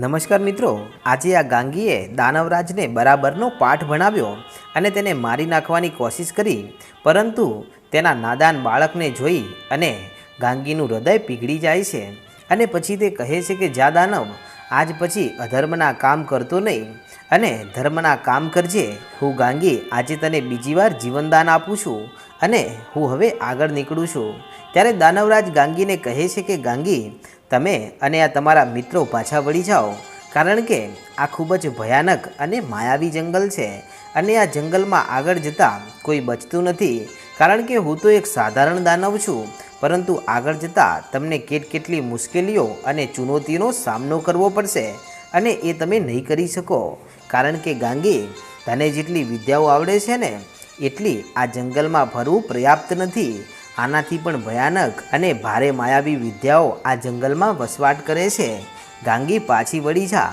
નમસ્કાર મિત્રો, આજે આ ગાંગીએ દાનવરાજને બરાબરનો પાઠ ભણાવ્યો અને તેને મારી નાખવાની કોશિશ કરી, પરંતુ તેના નાદાન બાળકને જોઈ અને ગાંગીનું હૃદય પીગળી જાય છે અને પછી તે કહે છે કે, જા દાનવ, આજ પછી અધર્મના કામ કરતો નહીં અને ધર્મના કામ કરજે. હું ગાંગી, આજે તને બીજી વાર જીવનદાન આપું છું અને હું હવે આગળ નીકળું છું. ત્યારે દાનવરાજ ગાંગીને કહે છે કે, ગાંગી તમે અને આ તમારા મિત્રો પાછા વળી જાઓ. કારણ કે આ ખૂબ જ ભયાનક અને માયાવી જંગલ છે અને આ જંગલમાં આગળ જતાં કોઈ બચતું નથી. કારણ કે હું તો એક સાધારણ દાનવ છું, પરંતુ આગળ જતાં તમને કેટ કેટલી મુશ્કેલીઓ અને ચુનૌતીનો સામનો કરવો પડશે અને એ તમે નહીં કરી શકો. કારણ કે ગાંગી, તને જેટલી વિદ્યાઓ આવડે છે ને, એટલી આ જંગલમાં ફરવું પર્યાપ્ત નથી. આનાથી પણ ભયાનક અને ભારે માયાવી વિદ્યાઓ આ જંગલમાં વસવાટ કરે છે. ગાંગી પાછી વળી જા.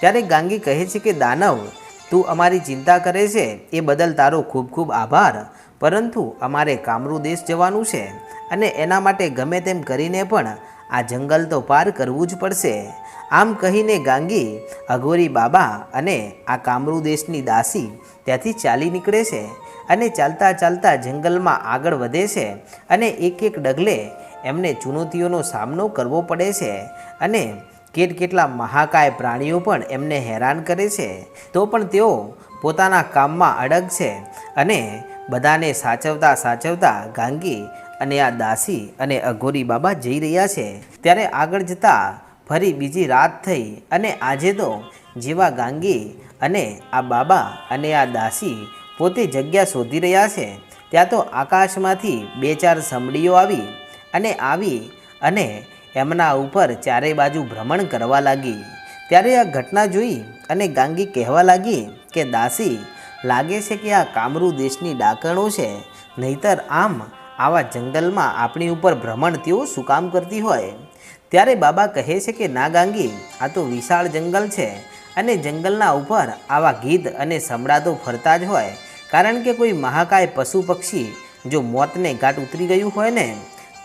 ત્યારે ગાંગી કહે છે કે, દાનવ, તું અમારી ચિંતા કરે છે. એ બદલ તારો ખૂબ ખૂબ આભાર. પરંતુ અમારે કામરૂ દેશ જવાનું છે અને એના માટે ગમે તેમ કરીને પણ આ જંગલ તો પાર કરવું જ પડશે. આમ કહીને ગાંગી, અઘોરી બાબા અને આ કામરૂ દેશની દાસી ત્યાંથી ચાલી નીકળે છે. અને ચાલતા ચાલતા જંગલમાં આગળ વધે છે અને એક એક ડગલે એમને ચુનૌતીઓનો સામનો કરવો પડે છે અને કેટ કેટલા મહાકાય પ્રાણીઓ પણ એમને હેરાન કરે છે. તો પણ તેઓ પોતાના કામમાં અડગ છે અને બધાને સાચવતા સાચવતા ગાંગી અને આ દાસી અને અઘોરી બાબા જઈ રહ્યા છે. ત્યારે આગળ જતાં ફરી બીજી રાત થઈ અને આજે તો જેવા ગાંગી અને આ બાબા અને આ દાસી પોતે જગ્યા શોધી રહ્યા છે, ત્યાં તો આકાશમાંથી બે ચાર સમડીઓ આવી અને આવી અને એમના ઉપર ચારે બાજુ ભ્રમણ કરવા લાગી. ત્યારે આ ઘટના જોઈ અને ગાંગી કહેવા લાગી કે, દાસી, લાગે છે કે આ કામરૂ દેશની ડાકણો છે, નહીતર આમ આવા જંગલમાં આપણી ઉપર ભ્રમણ તેઓ શું કામ કરતી હોય? ત્યારે બાબા કહે છે કે, ના ગાંગી, આ તો વિશાળ જંગલ છે અને જંગલના ઉપર આવા ગીધ અને સમડા તો ફરતા જ હોય કારણ કે કોઈ મહાકાય પશુ પક્ષી જો મોતને ઘાટ ઉતરી ગયું હોય ને,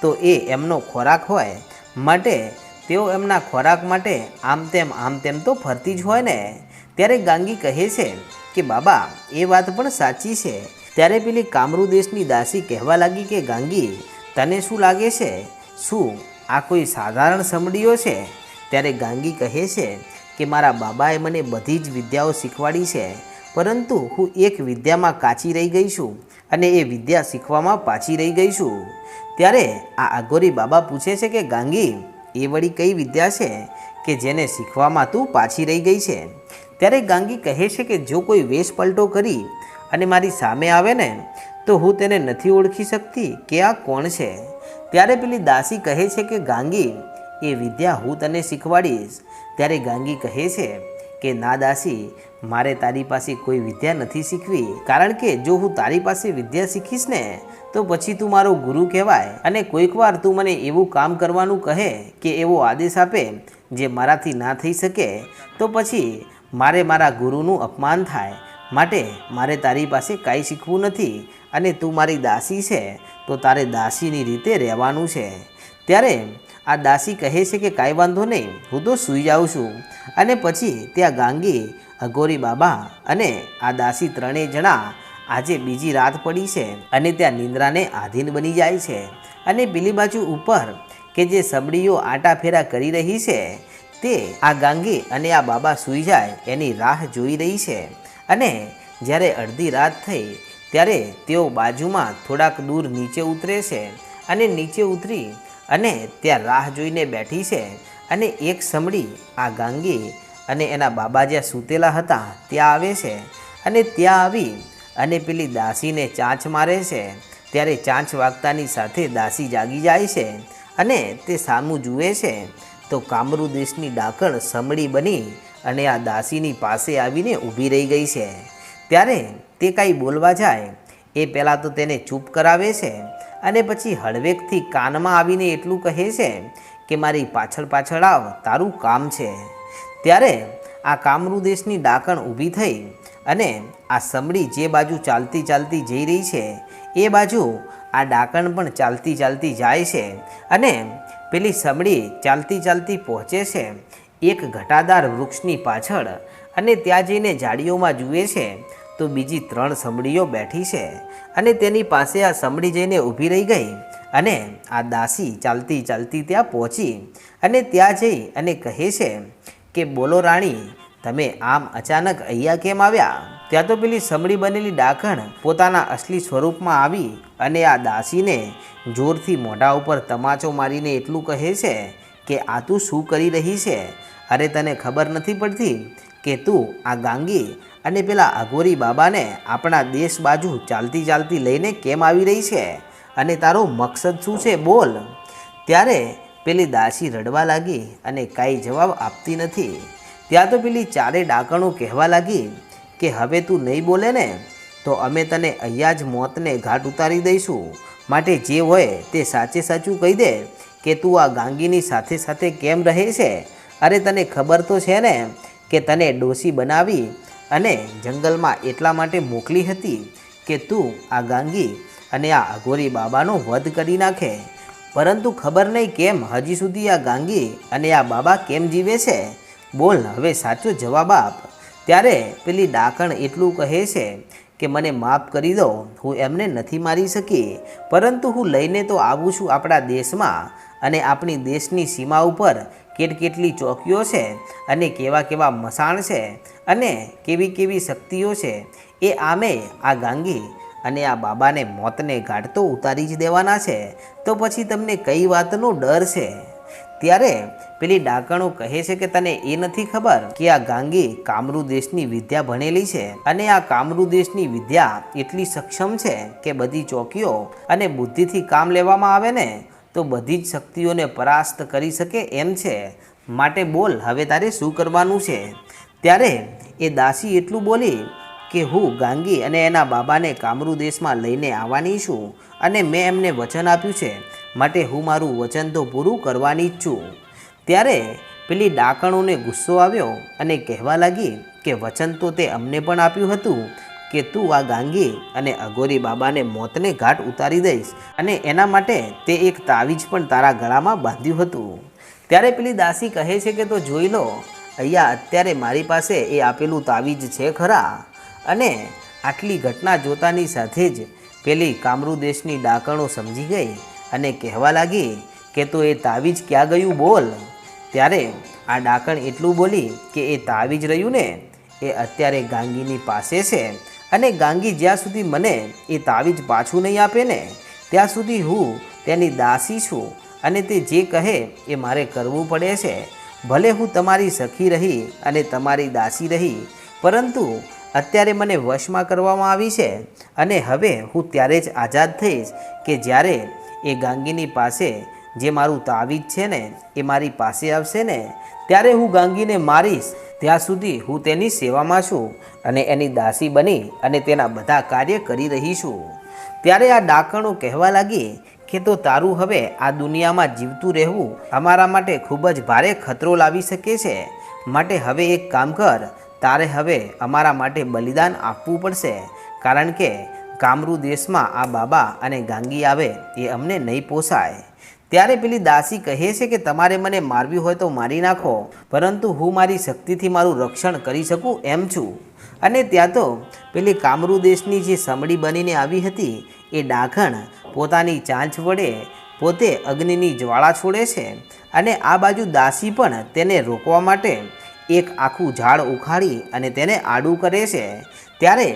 તો એ એમનો ખોરાક હોય. માટે તેઓ એમના ખોરાક માટે આમ તેમ આમ તેમ તો ફરતી જ હોય ને. ત્યારે ગાંગી કહે છે કે, બાબા, એ વાત પણ સાચી છે. ત્યારે પેલી કામરૂ દેશની દાસી કહેવા લાગી કે, ગાંગી, તને શું લાગે છે? શું આ કોઈ સાધારણ સમડીઓ છે? ત્યારે ગાંગી કહે છે કે, મારા બાબાએ મને બધી જ વિદ્યાઓ શીખવાડી છે. પરંતુ હું એક વિદ્યામાં કાચી રહી ગઈ છું અને એ વિદ્યા શીખવામાં પાછી રહી ગઈ છું. ત્યારે આ અઘોરી બાબા પૂછે છે કે, ગાંગી, એ વળી કઈ વિદ્યા છે કે જેને શીખવામાં તું પાછી રહી ગઈ છે? ત્યારે ગાંગી કહે છે કે, જો કોઈ વેશ પલટો કરી અને મારી સામે આવે ને, તો હું તેને નથી ઓળખી શકતી કે આ કોણ છે. ત્યારે પેલી દાસી કહે છે કે, ગાંગી, એ વિદ્યા હું તને શીખવાડીશ. ત્યારે ગાંગી કહે છે કે ના દાસી, મારે તારી પાસે કોઈ વિદ્યા નથી શીખવી. કારણ કે જો હું તારી પાસે વિદ્યા શીખીશ ને, તો પછી તું મારો ગુરુ કહેવાય. અને કોઈક વાર તું મને એવું કામ કરવાનું કહે કે એવો આદેશ આપે, જે મારાથી ના થઈ શકે, તો પછી મારે મારા ગુરુનું અપમાન થાય. માટે મારે તારી પાસે કાંઈ શીખવું નથી. અને તું મારી દાસી છે, તો તારે દાસીની રીતે રહેવાનું છે. ત્યારે આ દાસી કહે છે કે કાંઈ વાંધો નહીં, હું તો સૂઈ જાઉં છું. અને પછી ત્યાં ગાંગી, અઘોરી બાબા અને આ દાસી ત્રણેય જણા આજે બીજી રાત પડી છે અને ત્યાં નિંદ્રાને આધીન બની જાય છે. અને પેલી બાજુ ઉપર કે જે સબડીઓ આટા ફેરા કરી રહી છે, તે આ ગાંગી અને આ બાબા સૂઈ જાય એની રાહ જોઈ રહી છે. અને જ્યારે અડધી રાત થઈ, ત્યારે તેઓ બાજુમાં થોડાક દૂર નીચે ઉતરે છે અને નીચે ઉતરી અને ત્યાં રાહ જોઈને બેઠી છે અને એક સમડી આ ગાંગી અને એના બાબા જ્યાં સૂતેલા હતા ત્યાં આવે છે. અને ત્યાં આવી અને પેલી દાસીને ચાંચ મારે છે. ત્યારે ચાંચ વાગતાની સાથે દાસી જાગી જાય છે અને તે સામું જુએ છે. તો કામરૂ દેશની ડાકણ સમડી બની અને આ દાસીની પાસે આવીને ઊભી રહી ગઈ છે. ત્યારે તે કાંઈ બોલવા જાય. એ પહેલાં તો તેને ચૂપ કરાવે છે. અને પછી હળવેકથી કાનમાં આવીને એટલું કહે છે કે મારી પાછળ પાછળ આવ, તારું કામ છે. ત્યારે આ કામરૂ દેશની ડાકણ ઊભી થઈ અને આ સમડી જે બાજુ ચાલતી ચાલતી જઈ રહી છે, એ બાજુ આ ડાકણ પણ ચાલતી ચાલતી જાય છે અને પેલી સમડી ચાલતી ચાલતી પહોંચે છે, એક ઘટાદાર વૃક્ષની પાછળ અને ત્યાં જઈને જાડીઓમાં જુએ છે તો બીજી ત્રણ સમડીઓ બેઠી છે અને તેની પાસે આ સમડી જઈને ઊભી રહી ગઈ અને આ દાસી ચાલતી ચાલતી ત્યાં પહોંચી અને ત્યાં જઈ અને કહે છે કે, બોલો રાણી, તમે આમ અચાનક અહીંયા કેમ આવ્યા? ત્યાં તો પેલી સમડી બનેલી ડાકણ પોતાના અસલી સ્વરૂપમાં આવી અને આ દાસીને જોરથી મોઢા ઉપર તમાચો મારીને એટલું કહે છે કે, આ તું શું કરી રહી છે? અરે, તને ખબર નથી પડતી કે તું આ ગાંગી અને પેલા અઘોરી બાબાને આપણા દેશ બાજુ ચાલતી ચાલતી લઈને કેમ આવી રહી છે? અને તારો મકસદ શું છે બોલ? ત્યારે પેલી દાસી રડવા લાગી અને કાંઈ જવાબ આપતી નથી. ત્યાં તો પેલી ચારે ડાકણો કહેવા લાગી કે હવે તું નહીં બોલે ને, તો અમે તને અહીંયા જ મોતને ઘાટ ઉતારી દઈશું. માટે જે હોય તે સાચે સાચું કહી દે કે તું આ ગાંગીની સાથે સાથે કેમ રહે છે? અરે તને ખબર તો છે ને કે તને ડોસી બનાવી અને જંગલમાં એટલા માટે મોકલી હતી કે તું આ ગાંગી અને આ અઘોરી બાબાનો વધ કરી નાખે. પરંતુ ખબર નહીં કેમ હજી સુધી આ ગાંગી અને આ બાબા કેમ જીવે છે? બોલ હવે સાચો જવાબ આપ. ત્યારે પેલી ડાકણ એટલું કહે છે કે મને માફ કરી દો, હું એમને નથી મારી શકી. પરંતુ હું લઈને તો આવું છું આપણા દેશમાં અને આપણી દેશની સીમા ઉપર કેટ કેટલી ચોકીઓ છે અને કેવા કેવા મસાણ છે અને કેવી કેવી શક્તિઓ છે એ આમે આ ગાંગી અને આ બાબાને મોતને ઘાટ તો ઉતારી જ દેવાના છે. તો પછી તમને કઈ વાતનો ડર છે? ત્યારે પેલી ડાકણો કહે છે કે તને એ નથી ખબર કે આ ગાંગી કામરૂ દેશની વિદ્યા ભણેલી છે અને આ કામરૂ દેશની વિદ્યા એટલી સક્ષમ છે કે બધી ચોકીઓ અને બુદ્ધિથી કામ લેવામાં આવે ને? તો બધી જ શક્તિઓને પરાસ્ત કરી શકે એમ છે. માટે બોલ, હવે તારે શું કરવાનું છે? ત્યારે એ દાસી એટલું બોલી કે, હું ગાંગી અને એના બાબાને કામરૂ દેશમાં લઈને આવવાની છું અને મેં એમને વચન આપ્યું છે. માટે હું મારું વચન તો પૂરું કરવાની જ છું. ત્યારે પેલી ડાકણોને ગુસ્સો આવ્યો અને કહેવા લાગી કે, વચન તો તે અમને પણ આપ્યું હતું કે તું આ ગાંગી અને અઘોરી બાબાને મોતને ઘાટ ઉતારી દઈશ અને એના માટે તે એક તાવીજ પણ તારા ગળામાં બાંધ્યું હતું. ત્યારે પેલી દાસી કહે છે કે તો જોઈ લો, અહીંયા અત્યારે મારી પાસે એ આપેલું તાવીજ છે ખરા. અને આટલી ઘટના જોતાની સાથે જ પેલી કામરૂ દેશની ડાકણો સમજી ગઈ અને કહેવા લાગી કે તો એ તાવીજ ક્યાં ગયું બોલ? ત્યારે આ ડાકણ એટલું બોલી કે એ તાવીજ રહ્યું ને, એ અત્યારે ગાંગીની પાસે છે. અને ગાંગી જ્યાં સુધી મને એ તાવીજ પાછું નહીં આપે ને, ત્યાં સુધી હું તેની દાસી છું અને તે જે કહે એ મારે કરવું પડે છે. ભલે હું તમારી સખી રહી અને તમારી દાસી રહી, પરંતુ અત્યારે મને વશમાં કરવામાં આવી છે અને હવે હું ત્યારે જ આઝાદ થઈશ કે જ્યારે એ ગાંગીની પાસે જે મારું તાવીજ છે ને, એ મારી પાસે આવશે ને, ત્યારે હું ગાંગીને મારીશ ત્યાં સુધી હું તેની સેવામાં છું અને એની દાસી બની અને તેના બધા કાર્ય કરી રહી છું. ત્યારે આ ડાકણો કહેવા લાગી કે તો તારું હવે આ દુનિયામાં જીવતું રહેવું અમારા માટે ખૂબ જ ભારે ખતરો લાવી શકે છે. માટે હવે એક કામ કર, તારે હવે અમારા માટે બલિદાન આપવું પડશે. કારણ કે કામરૂ દેશમાં આ બાબા અને ગાંગી આવે એ અમને નહીં પોસાય. ત્યારે પેલી દાસી કહે છે કે તમારે મને મારવી હોય તો મારી નાખો, પરંતુ હું મારી શક્તિથી મારું રક્ષણ કરી શકું એમ છું. અને ત્યાં તો પેલી કામરૂ દેશની જે સમડી બનીને આવી હતી, એ ડાંખણ પોતાની ચાંચ વડે પોતે અગ્નિની જ્વાળા છોડે છે અને આ બાજુ દાસી પણ તેને રોકવા માટે એક આખું ઝાડ ઉખાડી અને તેને આડું કરે છે. ત્યારે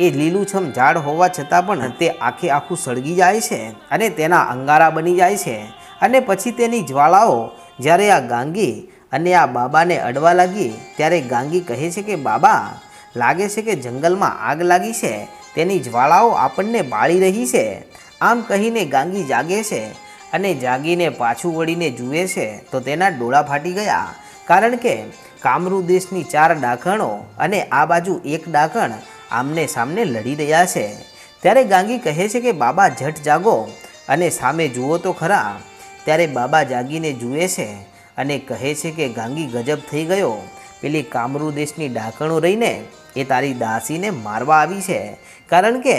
એ લીલુંછમ ઝાડ હોવા છતાં પણ તે આખે આખું સળગી જાય છે અને તેના અંગારા બની જાય છે. અને પછી તેની જ્વાળાઓ જ્યારે આ ગાંગી અને આ બાબાને અડવા લાગી, ત્યારે ગાંગી કહે છે કે, બાબા, લાગે છે કે જંગલમાં આગ લાગી છે. તેની જ્વાળાઓ આપણને બાળી રહી છે. આમ કહીને ગાંગી જાગે છે અને જાગીને પાછું વળીને જુએ છે તો તેના ડોળા ફાટી ગયા. કારણ કે કામરૂ દેશની ચાર ડાકણો અને આ બાજુ એક ડાકણ આમને સામને લડી રહ્યા છે. ત્યારે ગાંગી કહે છે કે, બાબા ઝટ જાગો અને સામે જુઓ તો ખરા. ત્યારે બાબા જાગીને જુએ છે અને કહે છે કે, ગાંગી ગજબ થઈ ગયો. પેલી કામરૂ દેશની ડાકણો રહીને એ તારી દાસીને મારવા આવી છે. કારણ કે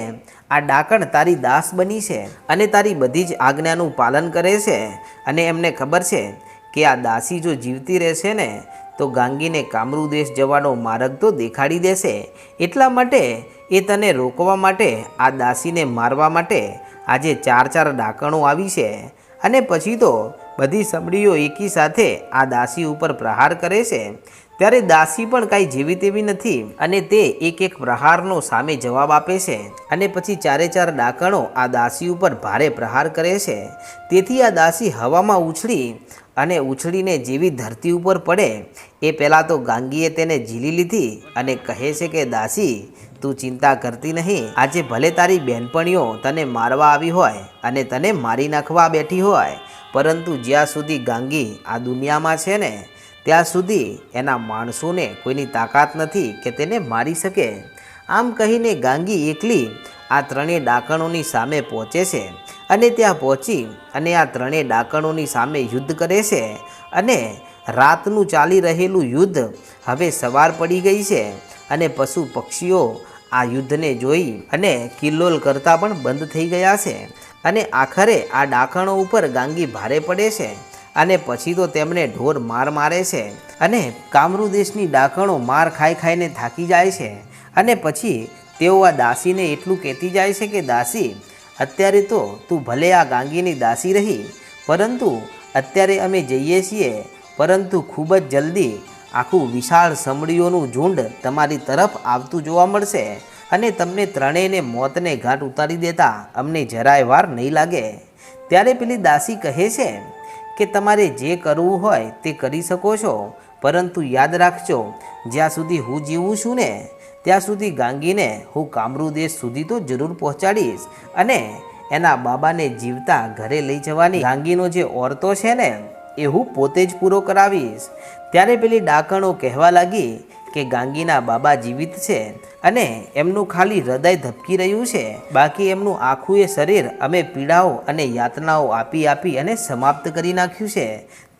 આ ડાકણ તારી દાસ બની છે અને તારી બધી જ આજ્ઞાનું પાલન કરે છે. અને એમને ખબર છે કે આ દાસી જો જીવતી રહેશે ને તો ગાંગીને કામરૂ દેશ જવાનો માર્ગ તો દેખાડી દેશે. એટલા માટે એ તને રોકવા માટે, આ દાસીને મારવા માટે આજે ચાર ચાર ડાકણો આવી છે. અને પછી તો બધી સમડીઓ એકી સાથે આ દાસી ઉપર પ્રહાર કરે છે. ત્યારે દાસી પણ કાંઈ જેવી તેવી નથી અને તે એક એક પ્રહારનો સામે જવાબ આપે છે. અને પછી ચારે ચાર ડાકણો આ દાસી ઉપર ભારે પ્રહાર કરે છે. તેથી આ દાસી હવામાં ઉછળી અને ઉછળીને જેવી ધરતી ઉપર પડે, એ પહેલાં તો ગાંગીએ તેને ઝીલી લીધી અને કહે છે કે, દાસી, તું ચિંતા કરતી નહીં. આજે ભલે તારી બહેનપણીઓ તને મારવા આવી હોય અને તને મારી નાખવા બેઠી હોય, પરંતુ જ્યાં સુધી ગાંગી આ દુનિયામાં છે ને, ત્યાં સુધી એના માણસોને કોઈની તાકાત નથી કે તેને મારી શકે. આમ કહીને ગાંગી એકલી આ ત્રણેય ડાકણોની સામે પહોંચે છે અને ત્યાં પહોંચી અને આ ત્રણેય ડાકણોની સામે યુદ્ધ કરે છે અને રાતનું ચાલી રહેલું યુદ્ધ હવે સવાર પડી ગઈ છે અને પશુ પક્ષીઓ આ યુદ્ધને જોઈ અને કિલ્લોલ કરતાં પણ બંધ થઈ ગયા છે અને આખરે આ ડાકણો ઉપર ગાંગી ભારે પડે છે અને પછી તો તેમને ઢોર માર મારે છે અને કામરૂ દેશની ડાકણો માર ખાઈ ખાઈને થાકી જાય છે અને પછી તેઓ આ દાસીને એટલું કહેતી જાય છે કે, દાસી, અત્યારે તો તું ભલે આ ગાંગીની દાસી રહી, પરંતુ અત્યારે અમે જઈએ છીએ, પરંતુ ખૂબ જ જલ્દી આખું વિશાળ સમડીઓનું ઝુંડ તમારી તરફ આવતું જોવા મળશે અને તમને ત્રણેયને મોતને ઘાટ ઉતારી દેતા અમને જરાય વાર નહીં લાગે. ત્યારે પેલી દાસી કહે છે કે, તમારે જે કરવું હોય તે કરી શકો છો, પરંતુ યાદ રાખજો, જ્યાં સુધી હું જીવું છું ને ત્યાં સુધી ગાંગીને હું કામરૂ દેશ સુધી તો જરૂર પહોંચાડીશ અને એના બાબાને જીવતા ઘરે લઈ જવાની. ગાંગીનો જે ઓરતો છે ને, એ હું પોતે જ પૂરો કરાવીશ. ત્યારે પેલી ડાકણો કહેવા લાગી કે ગાંગીના બાબા જીવિત છે અને એમનું ખાલી હૃદય ધબકી રહ્યું છે. બાકી એમનું આખું એ શરીર અમે પીડાઓ અને યાતનાઓ આપી આપી અને સમાપ્ત કરી નાખ્યું છે.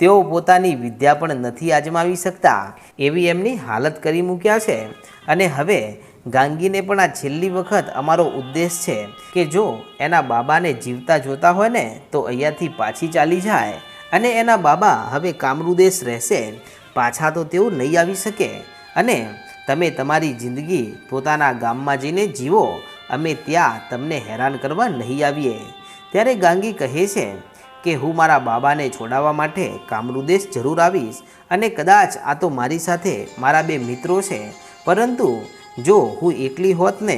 તેઓ પોતાની વિદ્યા પણ નથી આજમાવી શકતા એવી એમની હાલત કરી મૂક્યા છે. અને હવે ગાંગીને પણ આ છેલ્લી વખત અમારો ઉદ્દેશ છે કે જો એના બાબાને જીવતા જોતા હોય ને, તો અહીંયાથી પાછી ચાલી જાય. અને એના બાબા હવે કામરુદેશ રહેશે. પાછા તો તેઓ નહીં આવી શકે. અને તમે તમારી જિંદગી પોતાના ગામમાં જઈને જીવો. અમે ત્યાં તમને હેરાન કરવા નહીં આવીએ. ત્યારે ગાંગી કહે છે કે હું મારા બાબાને છોડાવવા માટે કામરૂદેશ જરૂર આવીશ અને કદાચ આ તો મારી સાથે મારા બે મિત્રો છે. પરંતુ જો હું એકલી હોત ને,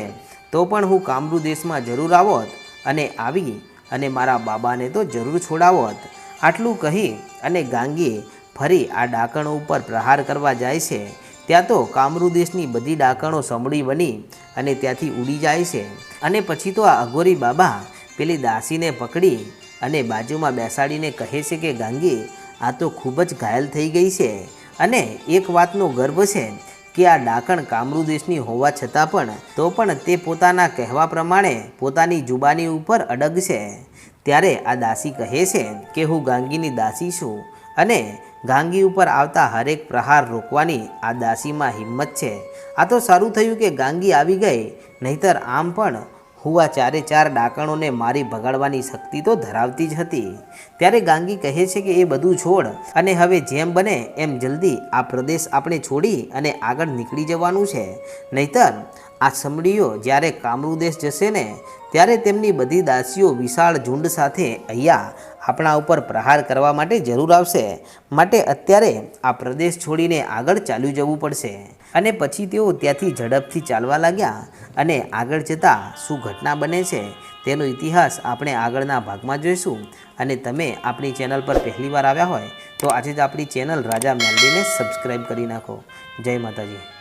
તો પણ હું કામરૂદેશમાં જરૂર આવોત અને આવી અને મારા બાબાને તો જરૂર છોડાવોત. આટલું કહી અને ગાંગી ફરી આ ડાકણો ઉપર પ્રહાર કરવા જાય છે. ત્યાં તો કામરૂદેશની બધી ડાકણો સંભળી બની અને ત્યાંથી ઉડી જાય છે. અને પછી તો આ અઘોરી બાબા પેલી દાસીને પકડી અને બાજુમાં બેસાડીને કહે છે કે, ગાંગી, આ તો ખૂબ જ ઘાયલ થઈ ગઈ છે. અને એક વાતનો ગર્વ છે કે આ ડાકણ કામરૂ દેશની હોવા છતાં પણ, તો પણ તે પોતાના કહેવા પ્રમાણે પોતાની જુબાની ઉપર અડગ છે. ત્યારે આ દાસી કહે છે કે, હું ગાંગીની દાસી છું. અને ગાંગી ઉપર આવતા હરેક પ્રહાર રોકવાની આ દાસીમાં હિંમત છે. આ તો સારું થયું કે ગાંગી આવી ગઈ, નહીતર આમ પણ હું ચારે ચાર ડાકણોને મારી ભગાડવાની શક્તિ તો ધરાવતી જ હતી. ત્યારે ગાંગી કહે છે કે એ બધું છોડ અને હવે જેમ બને એમ જલ્દી આ પ્રદેશ આપણે છોડી અને આગળ નીકળી જવાનું છે. નહીતર આ સમડીઓ જ્યારે કામરૂ દેશ જશે ને, ત્યારે તેમની બધી દાસીઓ વિશાળ ઝુંડ સાથે અહીંયા આપણા ઉપર પ્રહાર કરવા માટે જરૂર આવશે. માટે અત્યારે આ પ્રદેશ છોડીને આગળ ચાલ્યું જવું પડશે. અને પછી તેઓ ત્યાંથી ઝડપથી ચાલવા લાગ્યા અને આગળ જતાં શું ઘટના બને છે તેનો ઇતિહાસ આપણે આગળના ભાગમાં જોઈશું. અને તમે આપણી ચેનલ પર પહેલીવાર આવ્યા હોય તો આજે જ આપણી ચેનલ રાજા મેલડીને સબસ્ક્રાઈબ કરી નાખો. જય માતાજી.